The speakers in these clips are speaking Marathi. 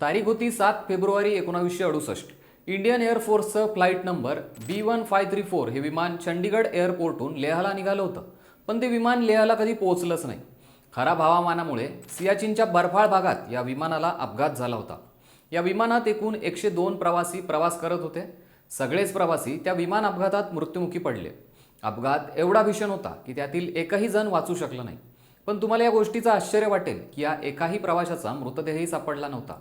तारीख होती सात फेब्रुवारी एकोणावीसशे अडुसष्ट. Indian एअरफोर्सचं flight number B one five three four हे विमान चंडीगड एअरपोर्टहून लेहला निघालं होतं. पण ते विमान लेहला कधी पोहोचलंच नाही. खराब हवामानामुळे सियाचीनच्या बर्फाळ भागात या विमानाला अपघात झाला होता. या विमानात एकूण एकशे दोन प्रवासी प्रवास करत होते. सगळेच प्रवासी त्या विमान अपघातात मृत्युमुखी पडले. अपघात एवढा भीषण होता की त्यातील एकही जण वाचू शकलं नाही. पण तुम्हाला या गोष्टीचं आश्चर्य वाटेल की या एकाही प्रवाशाचा मृतदेहही सापडला नव्हता.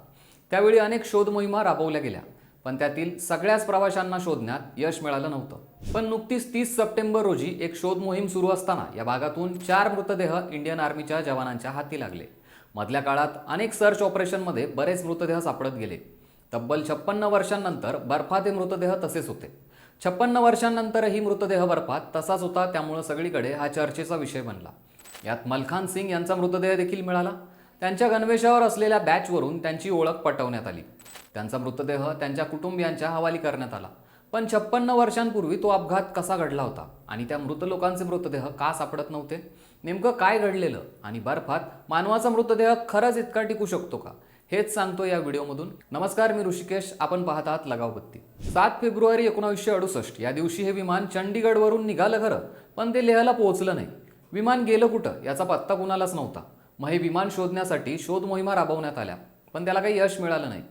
त्यावेळी अनेक शोध मोहिमा राबवल्या गेल्या पण त्यातील सगळ्याच प्रवाशांना शोधण्यात यश मिळालं नव्हतं. पण नुकतीच तीस सप्टेंबर रोजी एक शोध मोहीम सुरू असताना या भागातून चार मृतदेह इंडियन आर्मीच्या जवानांच्या हाती लागले. मधल्या काळात अनेक सर्च ऑपरेशनमध्ये बरेच मृतदेह सापडत गेले. तब्बल छप्पन्न वर्षांनंतर बर्फात हे मृतदेह तसेच होते. छप्पन्न वर्षांनंतरही मृतदेह बर्फात तसाच होता त्यामुळं सगळीकडे हा चर्चेचा विषय बनला. यात मलखान सिंग यांचा मृतदेह देखील मिळाला. त्यांच्या गणवेशावर असलेल्या बॅचवरून त्यांची ओळख पटवण्यात आली. त्यांचा मृतदेह त्यांच्या कुटुंबियांच्या हवाली करण्यात आला. पण छप्पन्न वर्षांपूर्वी तो अपघात कसा घडला होता आणि त्या मृत लोकांचे मृतदेह का सापडत नव्हते? नेमकं काय घडलेलं आणि बर्फात मानवाचा मृतदेह खरंच इतका टिकू शकतो का? हेच सांगतो या व्हिडिओमधून. नमस्कार मी ऋषिकेश. आपण पाहत आहात लगावबत्ती सात फेब्रुवारी एकोणावीसशे अडुसष्ट. या दिवशी हे विमान चंडीगडवरून निघालं खरं पण ते लेहला पोहोचलं नाही. विमान गेलं कुठं याचा पत्ता कुणालाच नव्हता. मग हे विमान शोधण्यासाठी शोध मोहिमा राबवण्यात आल्या. पण त्याला काही यश मिळालं नाही.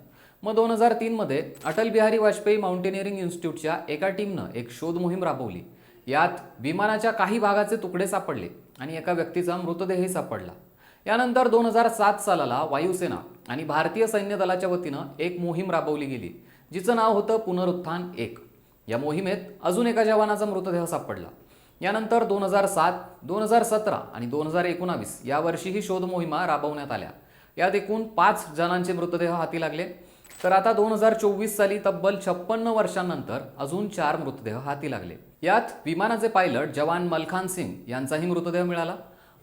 मग दोन हजार तीनमध्ये अटल बिहारी वाजपेयी माउंटेनिअरिंग इन्स्टिट्यूटच्या एका टीमनं एक शोध मोहीम राबवली. यात विमानाच्या काही भागाचे तुकडे सापडले आणि एका व्यक्तीचा मृतदेहही सापडला. यानंतर दोन हजार सात सालाला वायुसेना आणि भारतीय सैन्य दलाच्या वतीनं एक मोहीम राबवली गेली जिचं नाव होतं पुनरुत्थान एक. या मोहिमेत अजून एका जवानाचा मृतदेह सापडला. यानंतर दोन हजार सात दोन हजार सतरा आणि दोन हजार एकोणावीस या वर्षीही शोध मोहिमा राबवण्यात आल्या. यात एकूण पाच जणांचे मृतदेह हाती लागले. तर आता दोन हजार चोवीस साली तब्बल छप्पन्न वर्षांनंतर अजून चार मृतदेह हाती लागले. यात विमानाचे पायलट जवान मलखान सिंग यांचाही मृतदेह मिळाला.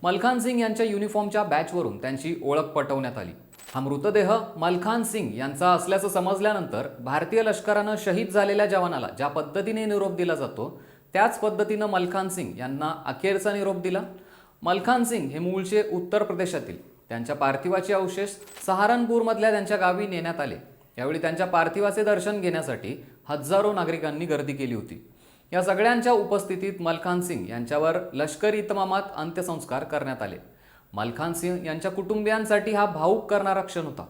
मलखान सिंग यांच्या युनिफॉर्मच्या बॅचवरून त्यांची ओळख पटवण्यात आली. हा मृतदेह मलखान सिंग यांचा असल्याचं समजल्यानंतर भारतीय लष्करानं शहीद झालेल्या जवानाला ज्या पद्धतीने निरोप दिला जातो त्याच पद्धतीनं मलखान सिंग यांना अखेरचा निरोप दिला. मलखान सिंग हे मूळचे उत्तर प्रदेशातील त्यांच्या पार्थिवाचे अवशेष सहारनपूरमधल्या त्यांच्या गावी नेण्यात आले. यावेळी त्यांच्या पार्थिवाचे दर्शन घेण्यासाठी हजारो नागरिकांनी गर्दी केली होती. या सगळ्यांच्या उपस्थितीत मलखान सिंग यांच्यावर लष्करी इतमामात अंत्यसंस्कार करण्यात आले. मलखान सिंग यांच्या कुटुंबियांसाठी हा भाऊक करणारा क्षण होता.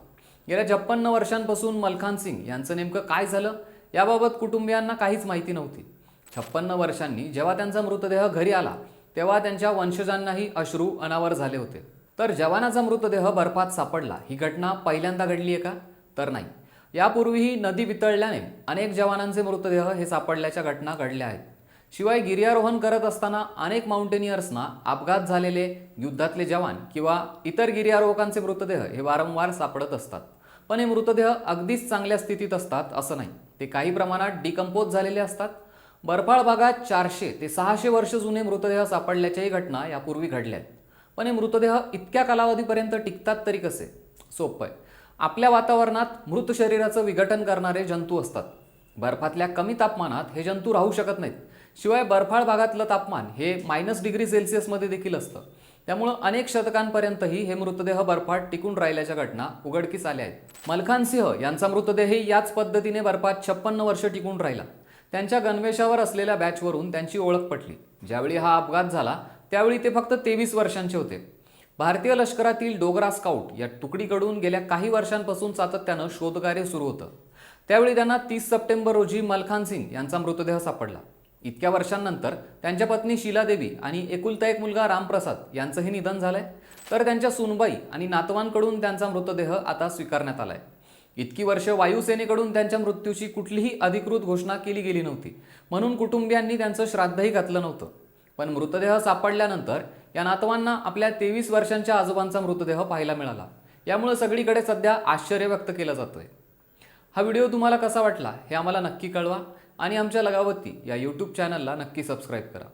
गेल्या छप्पन्न वर्षांपासून मलखान सिंग यांचं नेमकं काय झालं? याबाबत कुटुंबियांना काहीच माहिती नव्हती. छप्पन्न वर्षांनी जेव्हा त्यांचा मृतदेह घरी आला तेव्हा त्यांच्या वंशजांनाही अश्रू अनावर झाले होते. तर जवानाचा मृतदेह बर्फात सापडला. ही घटना पहिल्यांदा घडली आहे का? तर नाही. यापूर्वीही नदी वितळल्याने अनेक जवानांचे मृतदेह हे सापडल्याच्या घटना घडल्या आहेत. शिवाय गिर्यारोहण करत असताना अनेक माउंटेनियर्सना अपघात झालेले युद्धातले जवान किंवा इतर गिर्यारोहकांचे मृतदेह हे वारंवार सापडत असतात. पण हे मृतदेह अगदीच चांगल्या स्थितीत असतात असं नाही. ते काही प्रमाणात डिकम्पोज झालेले असतात. बर्फाळ भागात चारशे ते सहाशे वर्ष जुने मृतदेह सापडल्याच्याही घटना यापूर्वी घडल्या आहेत. पण हे मृतदेह इतक्या कालावधीपर्यंत टिकतात तरी कसे? सोपं आहे. आपल्या वातावरणात मृत शरीराचं विघटन करणारे जंतू असतात. बर्फातल्या कमी तापमानात हे जंतू राहू शकत नाहीत. शिवाय बर्फाळ भागातलं तापमान हे मायनस डिग्री सेल्सिअसमध्ये देखील असतं. त्यामुळं अनेक शतकांपर्यंतही हे मृतदेह बर्फात टिकून राहिल्याच्या घटना उघडकीस आल्या आहेत. मलखान सिंह यांचा मृतदेहही याच पद्धतीने बर्फात छप्पन्न वर्ष टिकून राहिला. त्यांच्या गणवेशावर असलेल्या बॅचवरून त्यांची ओळख पटली. ज्यावेळी हा अपघात झाला त्यावेळी ते फक्त तेवीस वर्षांचे होते. भारतीय लष्करातील डोगरा स्काउट या तुकडीकडून गेल्या काही वर्षांपासून सातत्यानं शोधकार्य सुरू होतं. त्यावेळी त्यांना तीस सप्टेंबर रोजी मलखान सिंग यांचा मृतदेह सापडला. इतक्या वर्षांनंतर त्यांच्या पत्नी शीला देवी आणि एकुलता एक मुलगा रामप्रसाद यांचंही निधन झालंय. तर त्यांच्या सुनबाई आणि नातवांकडून त्यांचा मृतदेह आता स्वीकारण्यात आलाय. इतकी वर्ष वायुसेनेकडून त्यांच्या मृत्यूची कुठलीही अधिकृत घोषणा केली गेली नव्हती. म्हणून कुटुंबियांनी त्यांचं श्राद्धही घातलं नव्हतं. पण मृतदेह सापडल्यानंतर या नातवांना आपल्या तेवीस वर्षांच्या आजोबांचा मृतदेह पाहायला मिळाला. यामुळे सगळीकडे सध्या आश्चर्य व्यक्त केलं जातोय. हा व्हिडिओ तुम्हाला कसा वाटला हे आम्हाला नक्की कळवा आणि आमच्या लगावती या यूट्यूब चॅनलला नक्की सबस्क्राईब करा.